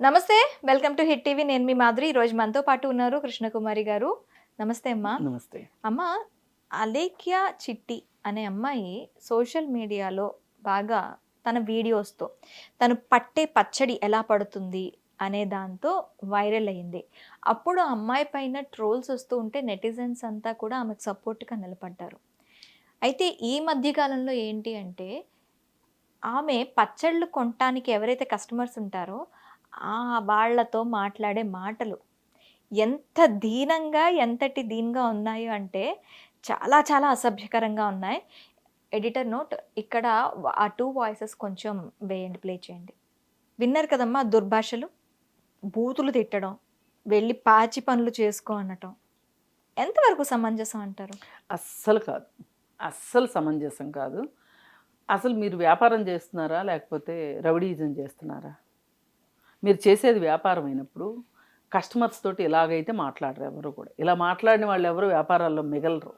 నమస్తే welcome to hit TV. నేను మీ మాధురి. ఈరోజు మనతో పాటు ఉన్నారు కృష్ణకుమారి గారు. నమస్తే అమ్మా. నమస్తే. అమ్మ అలేఖ్య చిట్టి అనే అమ్మాయి సోషల్ మీడియాలో బాగా తన వీడియోస్తో తను పట్టే పచ్చడి ఎలా పడుతుంది అనే దాంతో వైరల్ అయింది. అప్పుడు ఆ అమ్మాయి పైన ట్రోల్స్ వస్తూ ఉంటే నెటిజన్స్ అంతా కూడా ఆమెకు సపోర్ట్గా నిలబడ్డారు. అయితే ఈ మధ్యకాలంలో ఏంటి అంటే ఆమె పచ్చళ్ళు కొనటానికి ఎవరైతే కస్టమర్స్ ఉంటారో ఆ వాళ్ళతో మాట్లాడే మాటలు. ఎంత దీనంగా ఎంతటి దీనంగా ఉన్నాయో అంటే చాలా చాలా అసభ్యకరంగా ఉన్నాయి. ఎడిటర్ నోట్ ఇక్కడ ఆ టూ వాయిసెస్ కొంచెం వేయండి ప్లే చేయండి. విన్నారు కదమ్మా దుర్భాషలు? బూతులు తిట్టడం వెళ్ళి పాచి పనులు చేసుకో అనటం. ఎంతవరకు సమంజసం అంటారు? అస్సలు కాదు. అస్సలు సమంజసం కాదు. అసలు మీరు వ్యాపారం చేస్తున్నారా లేకపోతే రౌడీజం చేస్తున్నారా? మీరు చేసేది వ్యాపారం అయినప్పుడు కస్టమర్స్ తోటి ఇలాగైతే మాట్లాడరు ఎవరు కూడా. ఇలా మాట్లాడిన వాళ్ళు ఎవరు వ్యాపారాల్లో మిగలరు.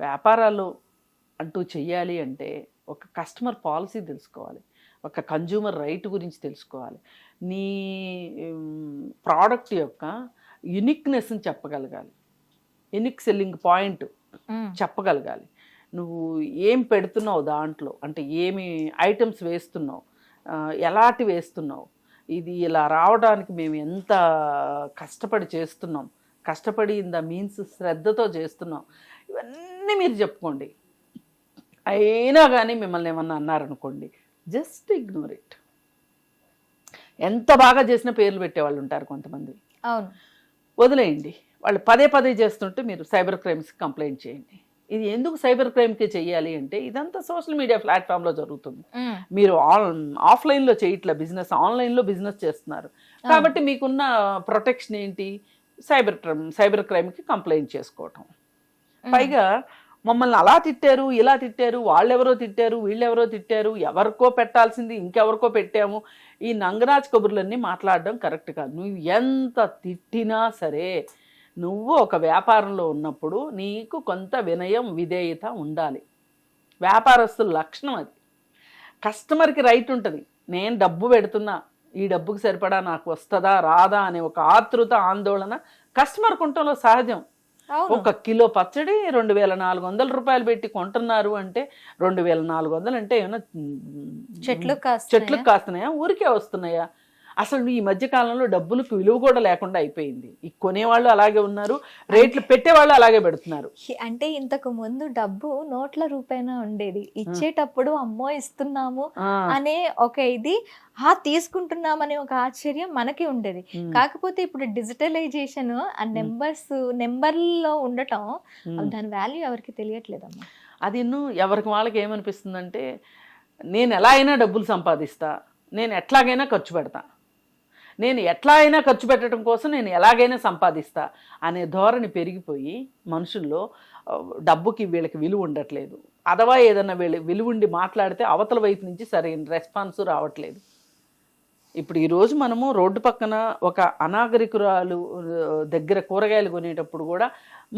వ్యాపారాలు అంటూ చెయ్యాలి అంటే ఒక కస్టమర్ పాలసీ తెలుసుకోవాలి. ఒక కన్జ్యూమర్ రైట్ గురించి తెలుసుకోవాలి. నీ ప్రోడక్ట్ యొక్క యునిక్నెస్ని చెప్పగలగాలి. యునిక్ సెల్లింగ్ పాయింట్ చెప్పగలగాలి. నువ్వు ఏం పెడుతున్నావు దాంట్లో? అంటే ఏమి ఐటమ్స్ వేస్తున్నావు? ఎలాంటి వేస్తున్నావు? ఇది ఇలా రావడానికి మేము ఎంత కష్టపడి చేస్తున్నాం కష్టపడి ఇన్ ద మీన్స్ శ్రద్ధతో చేస్తున్నాం ఇవన్నీ మీరు చెప్పుకోండి. అయినా కానీ మిమ్మల్ని ఏమన్నా అన్నారనుకోండి జస్ట్ ఇగ్నోర్ ఇట్ ఎంత బాగా చేసిన పేర్లు పెట్టేవాళ్ళు ఉంటారు కొంతమంది. అవును. వదిలేయండి. వాళ్ళు పదే పదే చేస్తుంటే మీరు సైబర్ క్రైమ్స్కి కంప్లైంట్ చేయండి. ఇది ఎందుకు సైబర్ క్రైమ్కి చేయాలి అంటే ఇదంతా సోషల్ మీడియా ప్లాట్ఫామ్లో జరుగుతుంది. మీరు ఆన్ ఆఫ్లైన్లో చేయట్లే బిజినెస్ ఆన్లైన్లో బిజినెస్ చేస్తున్నారు. కాబట్టి మీకున్న ప్రొటెక్షన్ ఏంటి? సైబర్ క్రైమ్ సైబర్ క్రైమ్కి కంప్లైంట్ చేసుకోవటం. పైగా మమ్మల్ని అలా తిట్టారు ఇలా తిట్టారు వాళ్ళెవరో తిట్టారు వీళ్ళెవరో తిట్టారు ఎవరికో పెట్టాల్సింది ఇంకెవరికో పెట్టాము. ఈ నంగరాజ్ కబుర్లన్నీ మాట్లాడడం కరెక్ట్ కాదు. నువ్వు ఎంత తిట్టినా సరే నువ్వు ఒక వ్యాపారంలో ఉన్నప్పుడు నీకు కొంత వినయం విధేయత ఉండాలి. వ్యాపారస్తుల లక్షణం అది. కస్టమర్కి రైట్ ఉంటుంది. నేను డబ్బు పెడుతున్నా ఈ డబ్బుకి సరిపడా నాకు వస్తుందా రాదా అనే ఒక ఆతృత ఆందోళన కస్టమర్ కుంటంలో సహజం. ఒక కిలో పచ్చడి రెండు వేల నాలుగు వందల రూపాయలు పెట్టి కొంటున్నారు అంటే రెండు వేల నాలుగు వందలు అంటే ఏమైనా చెట్లు? చెట్లు కాస్తున్నాయా? ఊరికే వస్తున్నాయా? అసలు ఈ మధ్య కాలంలో డబ్బులకు విలువ కూడా లేకుండా అయిపోయింది. ఈ కొనేవాళ్ళు అలాగే ఉన్నారు రేట్లు పెట్టేవాళ్ళు అలాగే పెడుతున్నారు. అంటే ఇంతకు ముందు డబ్బు నోట్ల రూపేణా ఉండేది. ఇచ్చేటప్పుడు అమ్మో ఇస్తున్నాము అనే ఒక ఇది ఆ తీసుకుంటున్నామనే ఒక ఆశ్చర్యం మనకి ఉండేది. కాకపోతే ఇప్పుడు డిజిటలైజేషన్ ఆ నెంబర్స్ నెంబర్లో ఉండటం. దాని వాల్యూ ఎవరికి తెలియట్లేదమ్మా. అది నువ్వు ఎవరికి వాళ్ళకి ఏమనిపిస్తుందంటే నేను ఎలా అయినా డబ్బులు సంపాదిస్తా నేను ఎట్లాగైనా ఖర్చు పెడతా. నేను ఎట్లా అయినా ఖర్చు పెట్టడం కోసం నేను ఎలాగైనా సంపాదిస్తా అనే ధోరణి పెరిగిపోయి మనుషుల్లో డబ్బుకి వీళ్ళకి విలువ ఉండట్లేదు. అథవా ఏదన్నా వీళ్ళ విలువుండి మాట్లాడితే అవతల వైపు నుంచి సరైన రెస్పాన్స్ రావట్లేదు. ఇప్పుడు ఈరోజు మనము రోడ్డు పక్కన ఒక అనాగరికురాలు దగ్గర కూరగాయలు కొనేటప్పుడు కూడా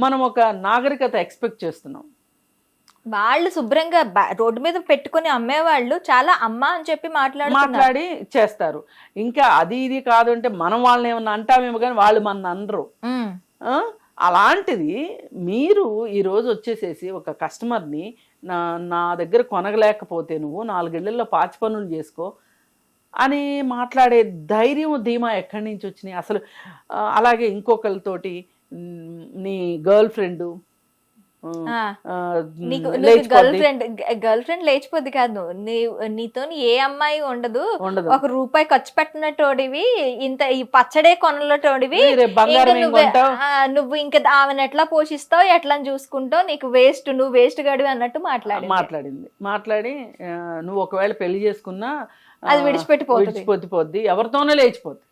మనం ఒక నాగరికత ఎక్స్పెక్ట్ చేస్తున్నాం. వాళ్ళు శుభ్రంగా రోడ్డు మీద పెట్టుకొని అమ్మేవాళ్ళు చాలా అమ్మ అని చెప్పి మాట్లాడుతున్నారు. మాట్లాడి చేస్తారు. ఇంకా అది ఇది కాదు అంటే మనం వాళ్ళని ఏమన్నా అంటామేమో కానీ వాళ్ళు మన అనరు? అలాంటిది మీరు ఈరోజు వచ్చేసేసి ఒక కస్టమర్ని నా నా దగ్గర కొనగలేకపోతే నువ్వు నాలుగేళ్ళలో పాచి పనులు చేసుకో అని మాట్లాడే ధైర్యం ధీమా ఎక్కడి నుంచి వచ్చినాయి అసలు అలాగే ఇంకొకరితోటి నీ girl friend girl friend girl friend లేచిపోద్ది. కాదు నీతో ఏ అమ్మాయి ఉండదు. ఒక రూపాయి ఖర్చు పెట్టినట్టోడివి ఇంత ఈ పచ్చడే కొనలటోడివి నువ్వే- ఇంకా ఆమెను ఎట్లా పోషిస్తావు ఎట్లా చూసుకుంటావు నీకు వేస్ట్ నువ్వు వేస్ట్ గడివి అన్నట్టు మాట్లాడి మాట్లాడింది. మాట్లాడి నువ్వు ఒకవేళ పెళ్ళి చేసుకున్నా అది విడిచిపెట్టిపోతుంది. విడిచిపోద్ది ఎవరితోనే లేచిపోద్ది.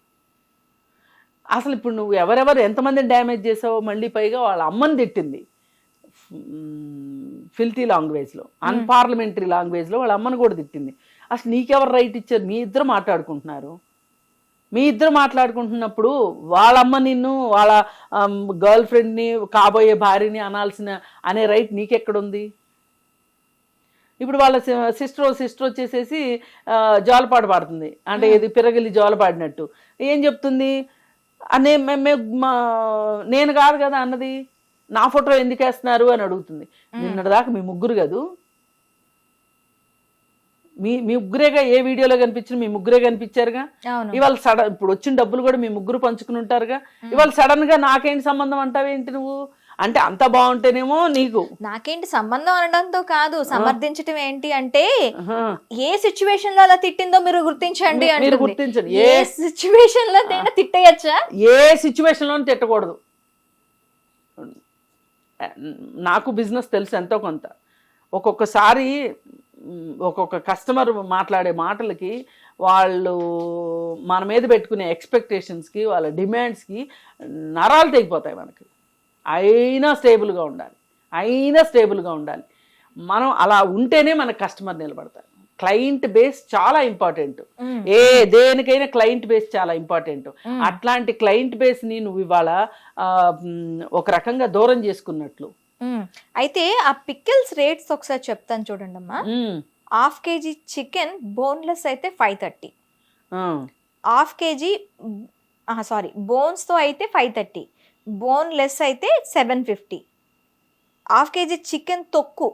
అసలు ఇప్పుడు నువ్వు ఎవరెవరు ఎంతమందిని డ్యామేజ్ చేసావో మళ్ళీ పైగా వాళ్ళ అమ్మని తిట్టింది. ఫిల్తీ లాంగ్వేజ్లో అన్పార్లమెంటరీ లాంగ్వేజ్లో వాళ్ళ అమ్మని కూడా తిట్టింది. అసలు నీకెవరు రైట్ ఇచ్చారు? మీ ఇద్దరు మాట్లాడుకుంటున్నారు. మీ ఇద్దరు మాట్లాడుకుంటున్నప్పుడు వాళ్ళమ్మ నిన్ను వాళ్ళ గర్ల్ ఫ్రెండ్ని కాబోయే భార్యని అనాల్సిన అనే రైట్ నీకెక్కడుంది? ఇప్పుడు వాళ్ళ సిస్టర్ సిస్టర్ వచ్చేసేసి జోలపాట పాడుతుంది. అంటే ఇది పిరగిలి జోలపాడినట్టు. ఏం చెప్తుంది? అనే మే- మే- మా- నేను కాదు కదా అన్నది. నా ఫోటో ఎందుకు వేస్తున్నారు అని అడుగుతుంది. నిన్నటిదాకా మీ ముగ్గురు కదూ. మీ మీ ముగ్గురేగా ఏ వీడియోలో కనిపించిన మీ ముగ్గురే కనిపించారుగా. ఇవాళ సడన్ ఇప్పుడు వచ్చిన డబ్బులు కూడా మీ ముగ్గురు పంచుకుని ఉంటారుగా. ఇవాళ సడన్గా నాకేంటి సంబంధం అంటావేంటి నువ్వు? అంటే అంత బాగుంటేనేమో నీకు. నాకేంటి సంబంధం అనడంతో కాదు సమర్థించటం ఏంటి అంటే. ఏ సిచ్యువేషన్లో అలా తిట్టిందో మీరు గుర్తించండి. గుర్తించండి. ఏ సిచ్యువేషన్లో తిట్టేయచ్చా? ఏ సిచ్యువేషన్లో తిట్టకూడదు. నాకు బిజినెస్ తెలుసు ఎంతో కొంత. ఒక్కొక్కసారి ఒక్కొక్క కస్టమర్ మాట్లాడే మాటలకి వాళ్ళు మన మీద పెట్టుకునే ఎక్స్పెక్టేషన్స్కి వాళ్ళ డిమాండ్స్కి నరాలు తెగిపోతాయి మనకి. అయినా స్టేబుల్గా ఉండాలి. అయినా స్టేబుల్గా ఉండాలి. మనం అలా ఉంటేనే మన కస్టమర్ నిలబడతారు. క్లయింట్ బేస్ చాలా ఇంపార్టెంట్. ఏ దేనికైనా క్లయింట్ బేస్ చాలా ఇంపార్టెంట్. అట్లాంటి క్లయింట్ బేస్ని నువ్వు ఇవాళ ఒక రకంగా దూరం చేసుకున్నట్లు. అయితే ఆ పికిల్స్ రేట్స్ ఒకసారి చెప్తాను చూడండి అమ్మా. హాఫ్ కేజీ చికెన్ బోన్లెస్ అయితే five thirty. Half KG sorry బోన్స్తో అయితే ఫైవ్ థర్టీ. బోన్లెస్ అయితే seven fifty. Half KG chicken తొక్కు.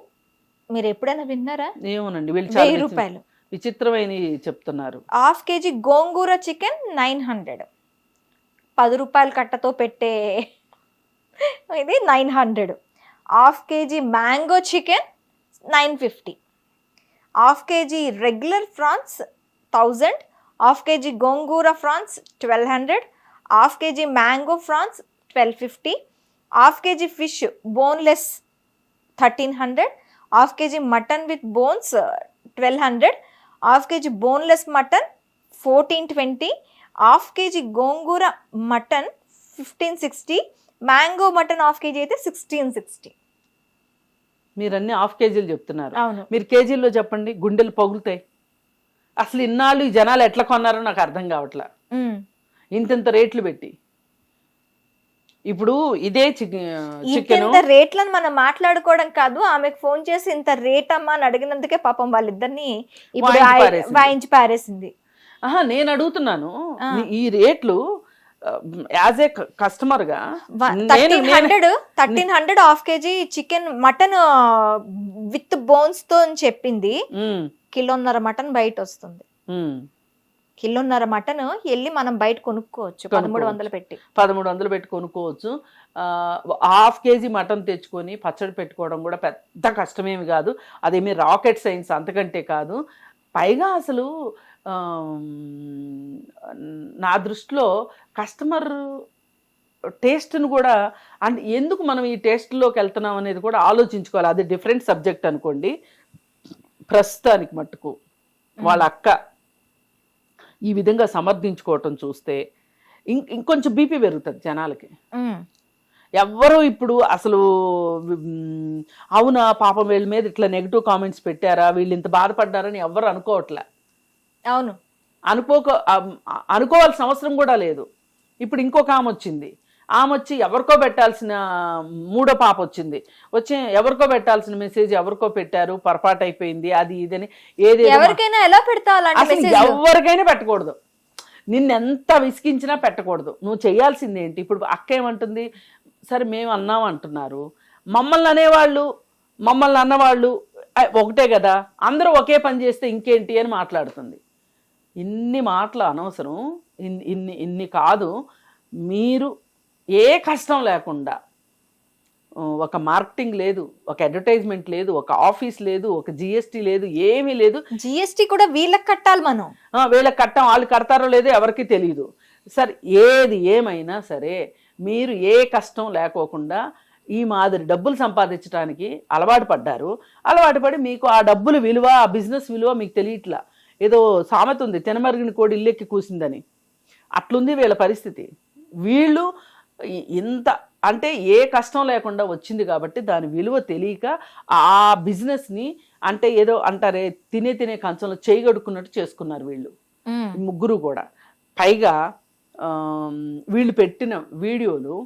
మీరు ఎప్పుడైనా విన్నారా? ఏమోనండి వీళ్ళు వెయ్యి రూపాయలు. విచిత్రమైనవి చెప్తున్నారు. Half KG gongura chicken nine hundred. పది రూపాయల కట్టతో పెట్టే ఇది nine hundred. Half KG mango chicken nine fifty. Half KG regular prawns thousand. Half KG gongura prawns twelve hundred. Half KG mango prawns twelve fifty. Half KG fish boneless thirteen hundred. Half KG mutton with bones twelve hundred half KG boneless mutton fourteen twenty half KG gongura mutton fifteen sixty mango mutton half KG అయితే sixteen sixty మీరు అన్ని half కేజీలు చెప్తున్నారు. మీరు కేజీల్లో చెప్పండి గుండెలు పగులుతాయి. అసలు ఇన్నాళ్ళు ఈ జనాలు ఎట్లా కొన్నారో నాకు అర్థం కావట్లా. ఇంతింత రేట్లు పెట్టి. ఇప్పుడు ఇదే చికెన్ రేట్లను మనం మాట్లాడుకోవడం కాదు ఆమెకు ఫోన్ చేసి ఇంత రేట్ అమ్మా అని అడిగినందుకే పాపం వాళ్ళిద్దరిని ఇప్పుడు వాయించి పారేసింది. ఆహా నేను అడుగుతున్నాను. ఈ రేట్లు as a కస్టమర్గా thirteen hundred thirteen hundred half KG chicken mutton with బోన్స్తో అని చెప్పింది. కిలోన్నర మటన్ బయట వస్తుంది. కిలోన్నర మటన్ వెళ్ళి మనం బయట కొనుక్కోవచ్చు. పదమూడు. వందలు పెట్టి. పదమూడు వందలు పెట్టి కొనుక్కోవచ్చు. హాఫ్ కేజీ మటన్ తెచ్చుకొని పచ్చడి పెట్టుకోవడం కూడా పెద్ద కష్టమేమి కాదు. అదేమి రాకెట్ సైన్స్ అంతకంటే కాదు. పైగా అసలు నా దృష్టిలో కస్టమర్ టేస్ట్ను కూడా అండ్ ఎందుకు మనం ఈ టేస్ట్లోకి వెళ్తున్నాం అనేది కూడా ఆలోచించుకోవాలి. అది డిఫరెంట్ సబ్జెక్ట్ అనుకోండి. ప్రస్తుతానికి మట్టుకు. వాళ్ళ అక్క ఈ విధంగా సమర్థించుకోవటం చూస్తే ఇంకొంచెం బీపీ పెరుగుతుంది జనాలకి. ఎవ్వరూ ఇప్పుడు అసలు అవునా పాపం వీళ్ళ మీద ఇట్లా నెగిటివ్ కామెంట్స్ పెట్టారా వీళ్ళు ఇంత బాధపడ్డారని ఎవ్వరు అనుకోవట్లే. అవును. అనుకోక అనుకోవాల్సిన అవసరం కూడా లేదు. ఇప్పుడు ఇంకొక ఆమె వచ్చింది. ఆమె వచ్చి ఎవరికో పెట్టాల్సిన మూడో పాప వచ్చింది. వచ్చి ఎవరికో పెట్టాల్సిన మెసేజ్ ఎవరికో పెట్టారు పొరపాటు అయిపోయింది అది ఇదని ఏదేదో మా- ఎవరికైనా ఎలా పెడతా ఎవరికైనా పెట్టకూడదు. నిన్ను ఎంత విసిగించినా పెట్టకూడదు. నువ్వు చేయాల్సింది ఏంటి? ఇప్పుడు అక్క ఏమంటుంది? సరే మేము అన్నాం అంటున్నారు. మమ్మల్ని అనేవాళ్ళు మమ్మల్ని అన్నవాళ్ళు "ఆ, ఒకటే కదా? అందరూ ఒకే పని చేస్తే ఇంకేంటి అని మాట్లాడుతుంది. ఇన్ని మాటలు అనవసరం. ఇన్ని ఇన్ని ఇన్ని కాదు. మీరు ఏ కష్టం లేకుండా ఒక మార్కెటింగ్ లేదు ఒక అడ్వర్టైజ్మెంట్ లేదు ఒక ఆఫీస్ లేదు ఒక జిఎస్టీ లేదు ఏమీ లేదు. జిఎస్టీ కూడా వీళ్ళకి కట్టాలి మనం. వీళ్ళకి కట్టం వాళ్ళు కడతారో లేదో ఎవరికి తెలియదు సరే ఏది ఏమైనా సరే మీరు ఏ కష్టం లేకోకుండా ఈ మాదిరి డబ్బులు సంపాదించడానికి అలవాటు పడ్డారు. అలవాటు పడి మీకు ఆ డబ్బులు విలువ ఆ బిజినెస్ విలువ మీకు తెలియట్లా. ఏదో సామెత ఉంది తినమరిగిన కోడి ఇల్లెక్కి కూసిందని. అట్లుంది వీళ్ళ పరిస్థితి. వీళ్ళు ఇంత అంటే ఏ కష్టం లేకుండా వచ్చింది కాబట్టి దాని విలువ తెలియక ఆ బిజినెస్ని అంటే ఏదో అంటారే తినే తినే కంచంలో చేయగడుకున్నట్టు చేసుకున్నారు వీళ్ళు. ముగ్గురు కూడా. పైగా వీళ్ళు పెట్టిన వీడియోలు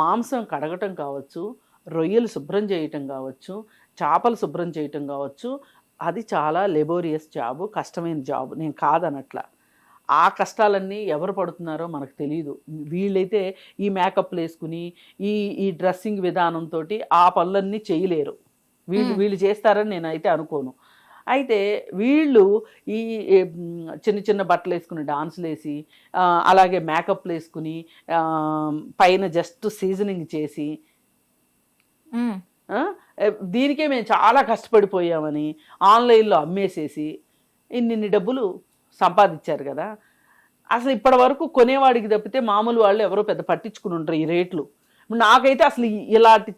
మాంసం కడగటం కావచ్చు రొయ్యలు శుభ్రం చేయటం కావచ్చు చేపలు శుభ్రం చేయటం కావచ్చు అది చాలా లెబోరియస్ జాబ్ కష్టమైన జాబ్ నేను కాదనట్ల. ఆ కష్టాలన్నీ ఎవరు పడుతున్నారో మనకు తెలియదు వీళ్ళైతే ఈ మేకప్లు వేసుకుని ఈ ఈ డ్రెస్సింగ్ విధానంతో ఆ పనులన్నీ చేయలేరు. వీళ్ళు. వీళ్ళు చేస్తారని నేనైతే అనుకోను. అయితే వీళ్ళు ఈ చిన్న చిన్న బట్టలు వేసుకుని డాన్సులు వేసి అలాగే మేకప్లు వేసుకుని పైన జస్ట్ సీజనింగ్ చేసి దీనికే మేము చాలా కష్టపడిపోయామని ఆన్లైన్లో అమ్మేసేసి ఇన్నిన్ని డబ్బులు సంపాదించారు కదా. అసలు ఇప్పటి వరకు కొనేవాడికి తప్పితే మామూలు వాళ్ళు ఎవరో పెద్ద పట్టించుకుని ఉంటారు ఈ రేట్లు. నాకైతే అసలు ఇలాంటి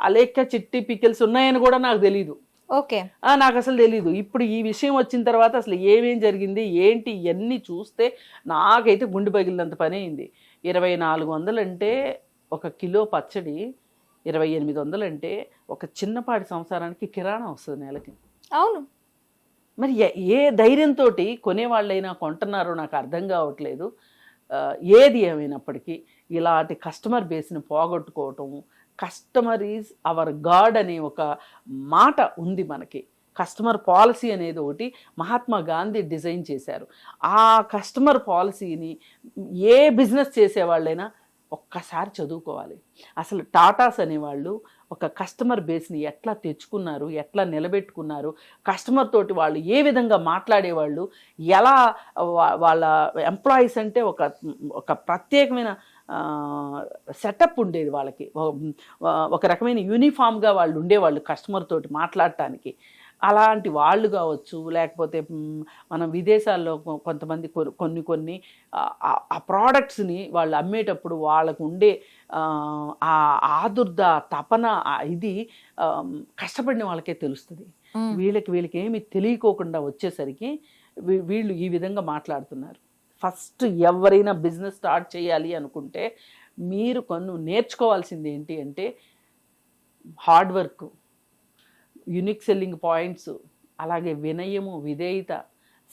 అలేఖ్య చిట్టి పికిల్స్ ఉన్నాయని కూడా నాకు తెలియదు ఓకే. నాకు అసలు తెలీదు. ఇప్పుడు ఈ విషయం వచ్చిన తర్వాత అసలు ఏమేం జరిగింది ఏంటి ఇవన్నీ చూస్తే నాకైతే గుండె పగిలినంత పని అయింది. ఇరవై నాలుగు వందలంటే ఒక కిలో పచ్చడి ఇరవై ఎనిమిది వందలంటే ఒక చిన్నపాటి సంసారానికి కిరాణా వస్తుంది నెలకి. అవును. మరి ఏ- ఏ ధైర్యంతో కొనేవాళ్ళైనా కొంటున్నారో నాకు అర్థం కావట్లేదు. ఏది ఏమైనప్పటికీ ఇలాంటి కస్టమర్ బేస్ని పోగొట్టుకోవటం కస్టమర్ ఈజ్ అవర్ గాడ్ అనే ఒక మాట ఉంది మనకి. కస్టమర్ పాలసీ అనేది ఒకటి మహాత్మా గాంధీ డిజైన్ చేశారు. ఆ కస్టమర్ పాలసీని ఏ బిజినెస్ చేసేవాళ్ళైనా ఒక్కసారి చదువుకోవాలి. అసలు టాటాస్ అనేవాళ్ళు ఒక కస్టమర్ బేస్ని ఎట్లా తెచ్చుకున్నారు ఎట్లా నిలబెట్టుకున్నారు కస్టమర్ తోటి వాళ్ళు ఏ విధంగా మాట్లాడేవాళ్ళు ఎలా వాళ్ళ ఎంప్లాయీస్ అంటే ఒక ఒక ప్రత్యేకమైన సెటప్ ఉండేది వాళ్ళకి. ఒక- ఒక రకమైన యూనిఫామ్గా వాళ్ళు ఉండేవాళ్ళు కస్టమర్ తోటి మాట్లాడటానికి. అలాంటి వాళ్ళు కావచ్చు లేకపోతే మనం విదేశాల్లో కొంతమంది కొ- కొన్ని కొన్ని ఆ- ప్రోడక్ట్స్ని వాళ్ళు అమ్మేటప్పుడు వాళ్ళకు ఉండే ఆ, ఆదుర్ద తపన ఇది కష్టపడిన వాళ్ళకే తెలుస్తుంది. వీళ్ళకి వీళ్ళకి ఏమి తెలియకోకుండా వచ్చేసరికి వీళ్ళు ఈ విధంగా మాట్లాడుతున్నారు. ఫస్ట్ ఎవరైనా బిజినెస్ స్టార్ట్ చేయాలి అనుకుంటే మీరు కొన్ని నేర్చుకోవాల్సింది ఏంటి అంటే hard work. Unique selling points అలాగే వినయము విధేయత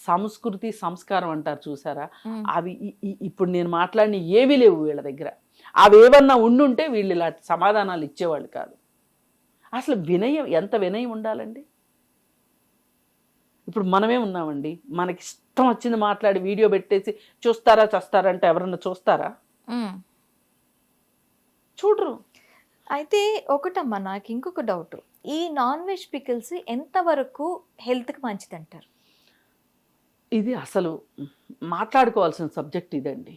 సంస్కృతి సంస్కారం అంటారు చూసారా. అవి ఇప్పుడు నేను మాట్లాడిన ఏవీ లేవు వీళ్ళ దగ్గర. అవి ఏమన్నా ఉండుంటే వీళ్ళు ఇలాంటి సమాధానాలు ఇచ్చేవాళ్ళు కాదు. అసలు వినయం ఎంత వినయం ఉండాలండి? ఇప్పుడు మనమే ఉన్నామండి. మనకి ఇష్టం వచ్చింది మాట్లాడి వీడియో పెట్టేసి చూస్తారా చస్తారా అంటే ఎవరన్నా చూస్తారా. చూడరు. అయితే ఒకటమ్మా నాకు ఇంకొక డౌట్. ఈ నాన్ వెజ్ పికిల్స్ ఎంతవరకు హెల్త్కి మంచిది అంటారు ఇది అసలు మాట్లాడుకోవాల్సిన సబ్జెక్ట్ ఇదండి.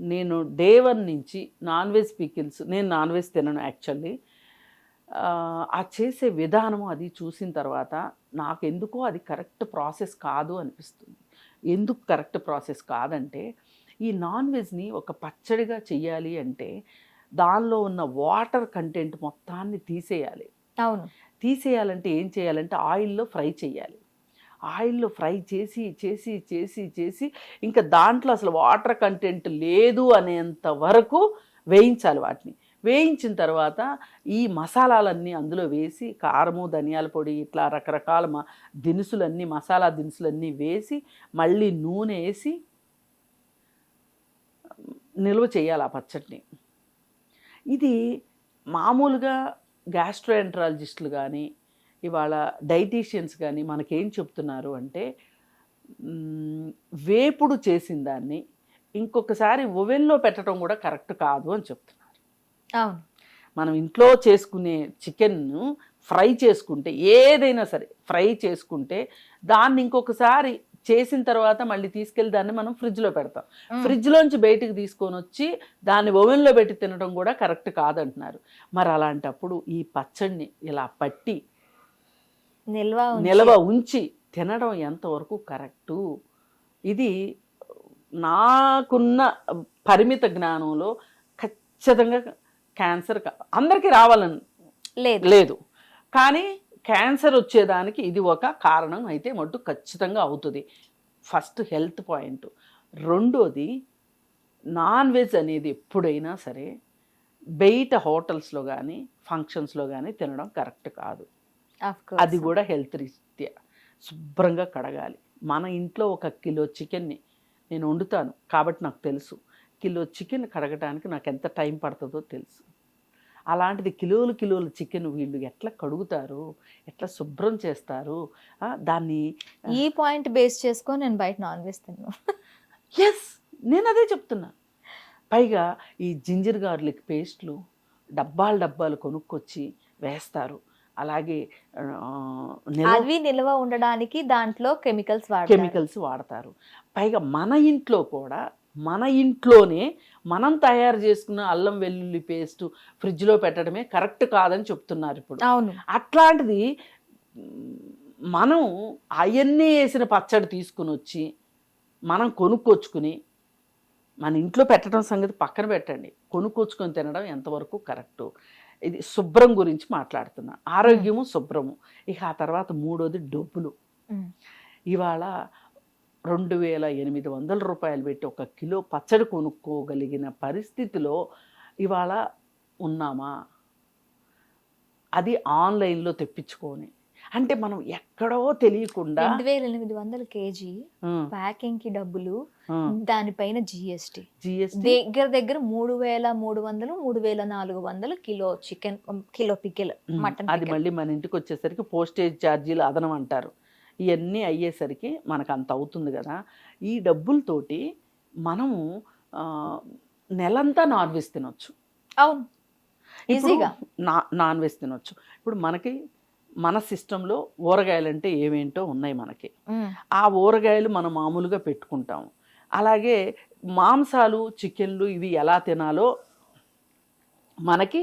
నేను డే వన్ నుంచి నాన్ వెజ్ పికిల్స్ నేను నాన్ వెజ్ తినను యాక్చువల్లీ. ఆ చేసే విధానము అది చూసిన తర్వాత నాకు ఎందుకో అది కరెక్ట్ ప్రాసెస్ కాదు అనిపిస్తుంది. ఎందుకు కరెక్ట్ ప్రాసెస్ కాదంటే ఈ నాన్ వెజ్ని ఒక పచ్చడిగా చెయ్యాలి అంటే దానిలో ఉన్న వాటర్ కంటెంట్ మొత్తాన్ని తీసేయాలి. అవును. తీసేయాలంటే ఏం చేయాలంటే ఆయిల్లో ఫ్రై చేయాలి. ఆయిల్లో ఫ్రై చేసి చేసి చేసి చేసి ఇంకా దాంట్లో అసలు వాటర్ కంటెంట్ లేదు అనేంత వరకు వేయించాలి వాటిని. వేయించిన తర్వాత ఈ మసాలాలన్నీ అందులో వేసి కారము ధనియాల పొడి ఇట్లా రకరకాల మ దినుసులన్నీ మసాలా దినుసులన్నీ వేసి మళ్ళీ నూనె వేసి నిల్వ చేయాలి ఆ పచ్చడిని. ఇది మామూలుగా గ్యాస్ట్రోఎంట్రాలజిస్టులు కానీ ఇవాళ డైటీషియన్స్ కానీ మనకేం చెప్తున్నారు అంటే వేపుడు చేసిన దాన్ని ఇంకొకసారి ఓవెన్లో పెట్టడం కూడా కరెక్ట్ కాదు అని చెప్తున్నారు. అవును. మనం ఇంట్లో చేసుకునే చికెన్ను ఫ్రై చేసుకుంటే ఏదైనా సరే ఫ్రై చేసుకుంటే దాన్ని ఇంకొకసారి చేసిన తర్వాత మళ్ళీ తీసుకెళ్ళి దాన్ని మనం ఫ్రిడ్జ్లో పెడతాం. ఫ్రిడ్జ్లోంచి బయటికి తీసుకొని వచ్చి దాన్ని ఓవెన్లో పెట్టి తినడం కూడా కరెక్ట్ కాదంటున్నారు. మరి అలాంటప్పుడు ఈ పచ్చడిని ఇలా పట్టి నిల్వ నిల్వ ఉంచి తినడం ఎంతవరకు కరెక్టు? ఇది నాకున్న పరిమిత జ్ఞానంలో ఖచ్చితంగా క్యాన్సర్ అందరికీ రావాలని లేదు. లేదు. కానీ క్యాన్సర్ వచ్చేదానికి ఇది ఒక కారణం అయితే మట్టు ఖచ్చితంగా అవుతుంది. First health point. రెండోది నాన్ వెజ్ అనేది ఎప్పుడైనా సరే బయట హోటల్స్లో కానీ ఫంక్షన్స్లో కానీ తినడం కరెక్ట్ కాదు. అది కూడా హెల్త్ రీత్యా శుభ్రంగా కడగాలి. మన ఇంట్లో ఒక కిలో చికెన్ని నేను వండుతాను కాబట్టి నాకు తెలుసు. కిలో చికెన్ కడగడానికి నాకు ఎంత టైం పడుతుందో తెలుసు. అలాంటిది కిలోలు కిలోలు చికెన్ వీళ్ళు ఎట్లా కడుగుతారు? ఎట్లా శుభ్రం చేస్తారు? దాన్ని ఈ పాయింట్ బేస్ చేసుకొని నేను బయట నాన్ వెజ్ తిన్నాను ఎస్ నేను అదే చెప్తున్నా. పైగా ఈ జింజర్ గార్లిక్ పేస్ట్లు డబ్బాలు డబ్బాలు కొనుక్కొచ్చి వేస్తారు. అలాగే అవి నిల్వ ఉండడానికి దాంట్లో కెమికల్స్ వాడతారు. కెమికల్స్ వాడతారు. పైగా మన ఇంట్లో కూడా మన ఇంట్లోనే మనం తయారు చేసుకున్న అల్లం వెల్లుల్లి పేస్ట్ ఫ్రిడ్జ్లో పెట్టడమే కరెక్ట్ కాదని చెప్తున్నారు ఇప్పుడు. అవును. అట్లాంటిది మనం అవన్నీ వేసిన పచ్చడి తీసుకుని వచ్చి మనం కొనుక్కొచ్చుకుని మన ఇంట్లో పెట్టడం సంగతి పక్కన పెట్టండి. కొనుక్కొచ్చుకొని తినడం ఎంతవరకు కరెక్టు? ఇది శుభ్రం గురించి మాట్లాడుతున్నా. ఆరోగ్యము శుభ్రము. ఇక ఆ తర్వాత మూడోది డబ్బులు. ఇవాళ రెండు వేల ఎనిమిది వందల రూపాయలు పెట్టి ఒక కిలో పచ్చడి కొనుక్కోగలిగిన పరిస్థితిలో ఇవాళ ఉన్నామా? అది ఆన్లైన్లో తెప్పించుకొని. అంటే మనం ఎక్కడో తెలియకుండా రెండు వేల ఎనిమిది వందల కేజీ ప్యాకింగ్కి డబ్బులు దానిపైన జిఎస్టి. జిఎస్టీ? దగ్గర దగ్గర మూడు వేల మూడు వందలు మూడు వేల నాలుగు వందలు kilo chicken kilo pickle mutton అది మళ్ళీ మన ఇంటికి వచ్చేసరికి పోస్టేజ్ ఛార్జీలు అదనం అంటారు. ఇవన్నీ అయ్యేసరికి మనకు అంత అవుతుంది కదా. ఈ డబ్బులతోటి మనము నెలంతా నాన్ వెజ్ తినొచ్చు. అవును. ఈజీగా. నా నాన్ వెజ్ తినొచ్చు. ఇప్పుడు మనకి మన సిస్టంలో ఊరగాయలు అంటే ఏమేంటో ఉన్నాయి మనకి. ఆ ఊరగాయలు మనం మామూలుగా పెట్టుకుంటాం అలాగే మాంసాలు చికెన్లు ఇవి ఎలా తినాలో మనకి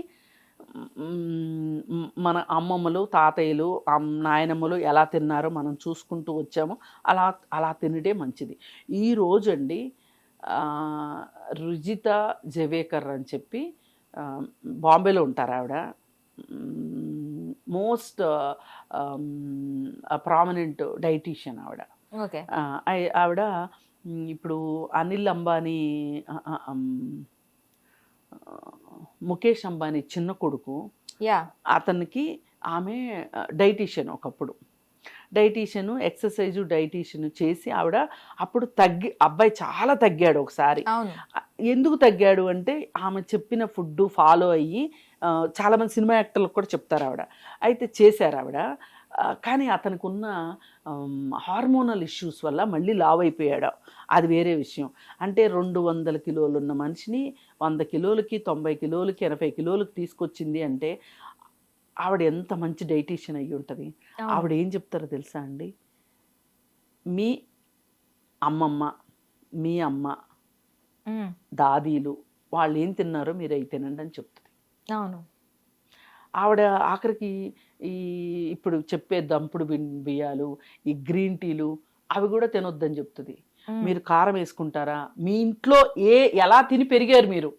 మన అమ్మమ్మలు తాతయ్యలు నాయనమ్మలు ఎలా తిన్నారో మనం చూసుకుంటూ వచ్చామో. అలా అలా తినడే మంచిది. ఈ రోజండి ఆ, రుజిత జవేకర్ అని చెప్పి బాంబేలో ఉంటారు ఆవిడ. మోస్ట్ ప్రామినెంట్ డైటీషియన్ ఆవిడ. ఆవిడ ఇప్పుడు అనిల్ అంబానీ ముఖేష్ అంబానీ చిన్న కొడుకు. యా. అతనికి ఆమె డైటీషియన్ ఒకప్పుడు. డైటీషియన్ ఎక్సర్సైజ్ డైటీషియన్ చేసి ఆవిడ అప్పుడు తగ్గి అబ్బాయి చాలా తగ్గాడు ఒకసారి. ఎందుకు తగ్గాడు అంటే ఆమె చెప్పిన ఫుడ్ ఫాలో అయ్యి చాలామంది సినిమా యాక్టర్లకు కూడా చెప్తారు ఆవిడ. అయితే చేశారు ఆవిడ. కానీ అతనికి ఉన్న హార్మోనల్ ఇష్యూస్ వల్ల మళ్ళీ లావ్ అయిపోయాడు అది వేరే విషయం. అంటే రెండు వందల కిలోలు ఉన్న మనిషిని వంద కిలోలకి తొంభై కిలోలకి ఎనభై కిలోలకి తీసుకొచ్చింది అంటే ఆవిడ ఎంత మంచి డైటీషియన్ అయ్యి ఉంటుంది. ఆవిడ ఏం చెప్తారో తెలుసా అండి? మీ అమ్మమ్మ మీ అమ్మ. దాదీలు వాళ్ళు ఏం తిన్నారో మీరు అవి తినండి అని చెప్తుంది. అవును. ఆవిడ ఆఖరికి ఈ ఇప్పుడు చెప్పే దంపుడు బిన్- బియ్యాలు ఈ గ్రీన్ టీలు అవి కూడా తినొద్దని చెప్తుంది. మీరు కారం వేసుకుంటారా? మీ ఇంట్లో ఏ ఎలా తిని పెరిగారు మీరు?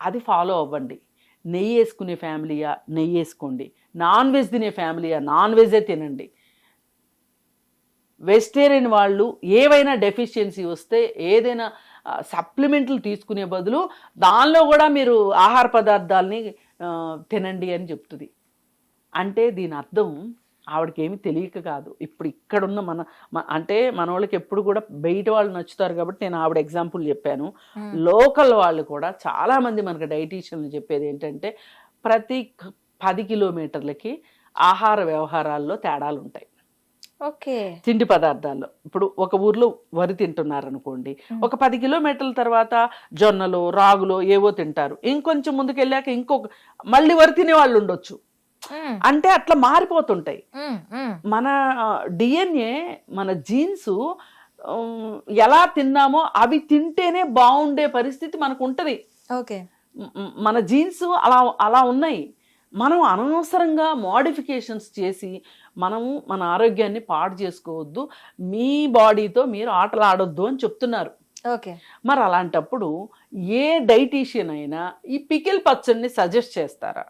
అది ఫాలో అవ్వండి. నెయ్యి వేసుకునే ఫ్యామిలీయా? నెయ్యి వేసుకోండి. నాన్ వెజ్ తినే ఫ్యామిలీయా? నాన్ వెజే తినండి. వెజిటేరియన్ వాళ్ళు ఏవైనా డెఫిషియన్సీ వస్తే ఏదైనా సప్లిమెంట్లు తీసుకునే బదులు దానిలో కూడా మీరు ఆహార పదార్థాలని తినండి అని చెప్తుంది. అంటే దీని అర్థం ఆవిడకి ఏమి తెలియక కాదు. ఇప్పుడు ఇక్కడున్న మన అంటే మన వాళ్ళకి ఎప్పుడు కూడా బయట వాళ్ళు నచ్చుతారు కాబట్టి నేను ఆవిడ ఎగ్జాంపుల్ చెప్పాను. లోకల్ వాళ్ళు కూడా చాలామంది మనకు డైటీషియన్లు చెప్పేది ఏంటంటే ప్రతి పది కిలోమీటర్లకి ఆహార వ్యవహారాల్లో తేడాలు ఉంటాయి ఓకే. తిండి పదార్థాల్లో ఇప్పుడు ఒక ఊర్లో వరి తింటున్నారు అనుకోండి ఒక పది కిలోమీటర్ల తర్వాత జొన్నలు రాగులు ఏవో తింటారు. ఇంకొంచెం ముందుకు వెళ్ళాక ఇంకొక మళ్ళీ వరి తినే వాళ్ళు ఉండొచ్చు. అంటే అట్లా మారిపోతుంటాయి. మన డిఎన్ఏ మన జీన్స్ ఎలా తిన్నామో అవి తింటేనే బాగుండే పరిస్థితి మనకు ఉంటుంది ఓకే మన జీన్స్ అలా అలా ఉన్నాయి. మనం అనవసరంగా మోడిఫికేషన్స్ చేసి మనము మన ఆరోగ్యాన్ని పాడు చేసుకోవద్దు మీ బాడీతో మీరు ఆటలు ఆడొద్దు అని చెప్తున్నారు. ఓకే. మరి అలాంటప్పుడు ఏ డైటీషియన్ అయినా ఈ పికిల్ పచ్చడిని సజెస్ట్ చేస్తారా?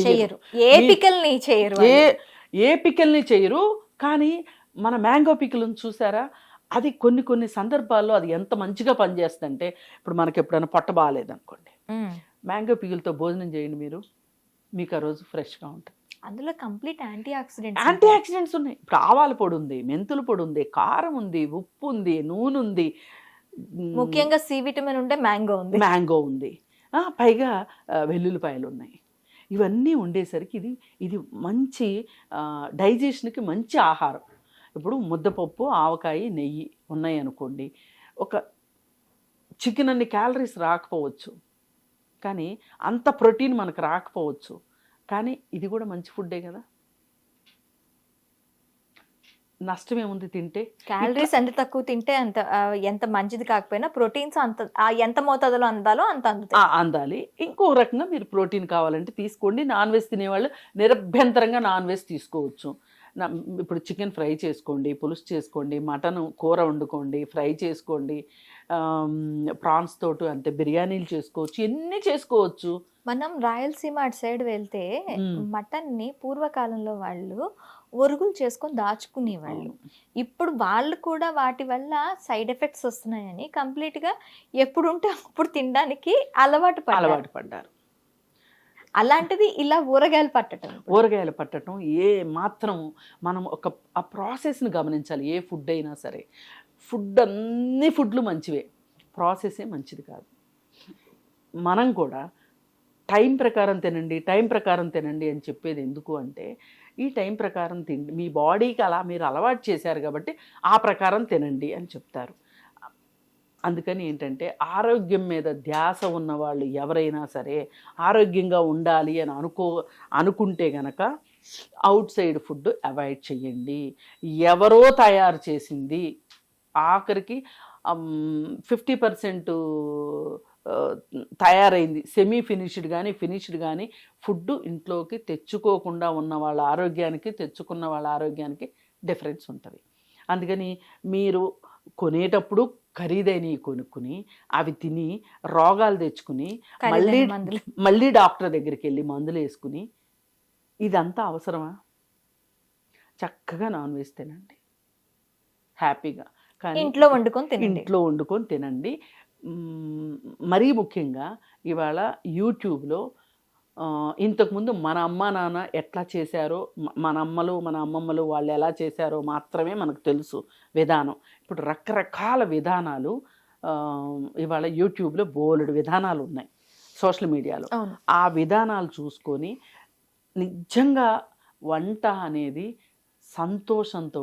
చెయ్యరు. ఏ పికల్ని చెయ్యరు ఏ. ఏ పికిల్ని చేయరు కానీ మన మ్యాంగో పికిల్ని చూసారా? అది కొన్ని కొన్ని సందర్భాల్లో అది ఎంత మంచిగా పనిచేస్తుందంటే ఇప్పుడు మనకి ఎప్పుడైనా పొట్ట బాగాలేదనుకోండి. మ్యాంగో పికిల్తో భోజనం చేయండి మీరు. మీకు ఆ రోజు ఫ్రెష్గా ఉంటుంది. అందులో complete antioxidants antioxidants ఉన్నాయి. ఇప్పుడు ఆవాల పొడి ఉంది మెంతుల పొడి ఉంది కారం ఉంది ఉప్పు ఉంది నూనె ఉంది. ముఖ్యంగా సి విటమిన్ ఉంటే మ్యాంగో ఉంది. మ్యాంగో ఉంది. పైగా వెల్లుల్లిపాయలు ఉన్నాయి. ఇవన్నీ ఉండేసరికి ఇది ఇది మంచి డైజెషన్కి మంచి ఆహారం. ఇప్పుడు ముద్దపప్పు ఆవకాయ నెయ్యి ఉన్నాయి అనుకోండి ఒక చికెన్ అన్ని క్యాలరీస్ రాకపోవచ్చు. కానీ అంత ప్రోటీన్ మనకు రాకపోవచ్చు. కానీ ఇది కూడా మంచి ఫుడ్డే కదా. నష్టం ఏముంది తింటే క్యాలరీస్ ఎంత తక్కువ తింటే అంత ఎంత మంచిది కాకపోయినా ప్రోటీన్స్ అంత ఎంత మోతాదులో అందాలో అంత అందాలి. ఇంకో రకంగా మీరు ప్రోటీన్ కావాలంటే తీసుకోండి. నాన్ వెజ్ తినేవాళ్ళు నిరభ్యంతరంగా నాన్ వెజ్ తీసుకోవచ్చు. ఇప్పుడు చికెన్ ఫ్రై చేసుకోండి పులుసు చేసుకోండి మటన్ కూర వండుకోండి ఫ్రై చేసుకోండి ప్రాన్స్ తోటి అంతే బిర్యానీలు చేసుకోవచ్చు ఎన్ని చేసుకోవచ్చు. మనం రాయలసీమ అటు సైడ్ వెళ్తే మ్మ్. మటన్ని పూర్వకాలంలో వాళ్ళు ఒరుగులు చేసుకొని దాచుకునేవాళ్ళు. ఇప్పుడు వాళ్ళు కూడా వాటి వల్ల సైడ్ ఎఫెక్ట్స్ వస్తున్నాయని కంప్లీట్గా ఎప్పుడు ఉంటే అప్పుడు తినడానికి అలవాటు అలవాటు పడ్డారు. అలాంటిది ఇలా ఊరగాయలు పట్టడం ఊరగాయలు పట్టడం ఏ మాత్రం మనం ఒక ఆ ప్రాసెస్ని గమనించాలి ఏ ఫుడ్ అయినా సరే. ఫుడ్ అన్ని ఫుడ్లు మంచివే. ప్రాసెసే మంచిది కాదు. మనం కూడా టైం ప్రకారం తినండి టైం ప్రకారం తినండి అని చెప్పేది ఎందుకు అంటే ఈ టైం ప్రకారం తిండి మీ బాడీకి అలా మీరు అలవాటు చేశారు కాబట్టి ఆ ప్రకారం తినండి అని చెప్తారు. అందుకని ఏంటంటే ఆరోగ్యం మీద ధ్యాస ఉన్న వాళ్ళు ఎవరైనా సరే ఆరోగ్యంగా ఉండాలి అని అనుకో అనుకుంటే గనక అవుట్ సైడ్ ఫుడ్ అవాయిడ్ చేయండి. ఎవరో తయారు చేసింది ఆఖరికి ఫిఫ్టీ పర్సెంట్ తయారైంది. సెమీ ఫినిష్డ్ కానీ ఫినిష్డ్ కానీ ఫుడ్ ఇంట్లోకి తెచ్చుకోకుండా ఉన్న వాళ్ళ ఆరోగ్యానికి తెచ్చుకున్న వాళ్ళ ఆరోగ్యానికి డిఫరెన్స్ ఉంటుంది. అందుకని మీరు కొనేటప్పుడు ఖరీదైనవి కొనుక్కుని అవి తిని రోగాలు తెచ్చుకుని మళ్ళీ. మళ్ళీ డాక్టర్ దగ్గరికి వెళ్ళి మందులు వేసుకుని ఇదంతా అవసరమా? చక్కగా నాన్ వెజ్ తినండి. హ్యాపీగా. ఇంట్లో వండుకొని తినండి. ఇంట్లో వండుకొని తినండి. మరీ ముఖ్యంగా ఇవాళ యూట్యూబ్లో ఇంతకుముందు మన అమ్మ నాన్న ఎట్లా చేశారో మన అమ్మలు మన అమ్మమ్మలు వాళ్ళు ఎలా చేశారో మాత్రమే మనకు తెలుసు విధానం. ఇప్పుడు రకరకాల విధానాలు ఇవాళ యూట్యూబ్లో బోలెడు విధానాలు ఉన్నాయి సోషల్ మీడియాలో. ఆ విధానాలు చూసుకొని నిజంగా వంట అనేది సంతోషంతో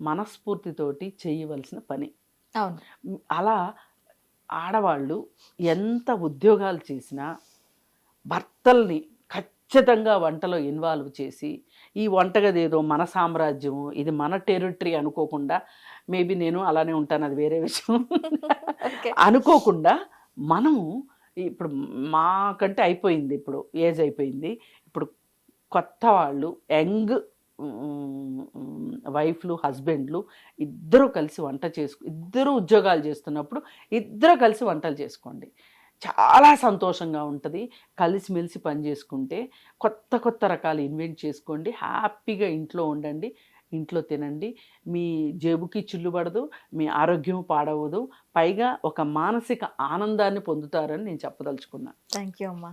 మనస్ఫూర్తితోటి చేయవలసిన పని. అవును. అలా ఆడవాళ్ళు ఎంత ఉద్యోగాలు చేసినా భర్తల్ని ఖచ్చితంగా వంటలో ఇన్వాల్వ్ చేసి ఈ వంటగది ఏదో మన సామ్రాజ్యము ఇది మన టెరిటరీ అనుకోకుండా మేబీ నేను అలానే ఉంటాను అది వేరే విషయం. అనుకోకుండా మనము ఇప్పుడు మాకంటే అయిపోయింది ఇప్పుడు ఏజ్ అయిపోయింది ఇప్పుడు కొత్త వాళ్ళు యంగ్ వైఫ్లు హస్బెండ్లు ఇద్దరూ కలిసి వంట చేసుకు ఇద్దరు ఉద్యోగాలు చేస్తున్నప్పుడు ఇద్దరు కలిసి వంటలు చేసుకోండి. చాలా సంతోషంగా ఉంటుంది. కలిసిమెలిసి పని చేసుకుంటే కొత్త కొత్త రకాలు ఇన్వెంట్ చేసుకోండి. హ్యాపీగా ఇంట్లో ఉండండి. ఇంట్లో తినండి. మీ జేబుకి చిల్లుబడదు మీ ఆరోగ్యం పాడవదు. పైగా ఒక మానసిక ఆనందాన్ని పొందుతారని నేను చెప్పదలుచుకున్నాను థ్యాంక్ యూ అమ్మా.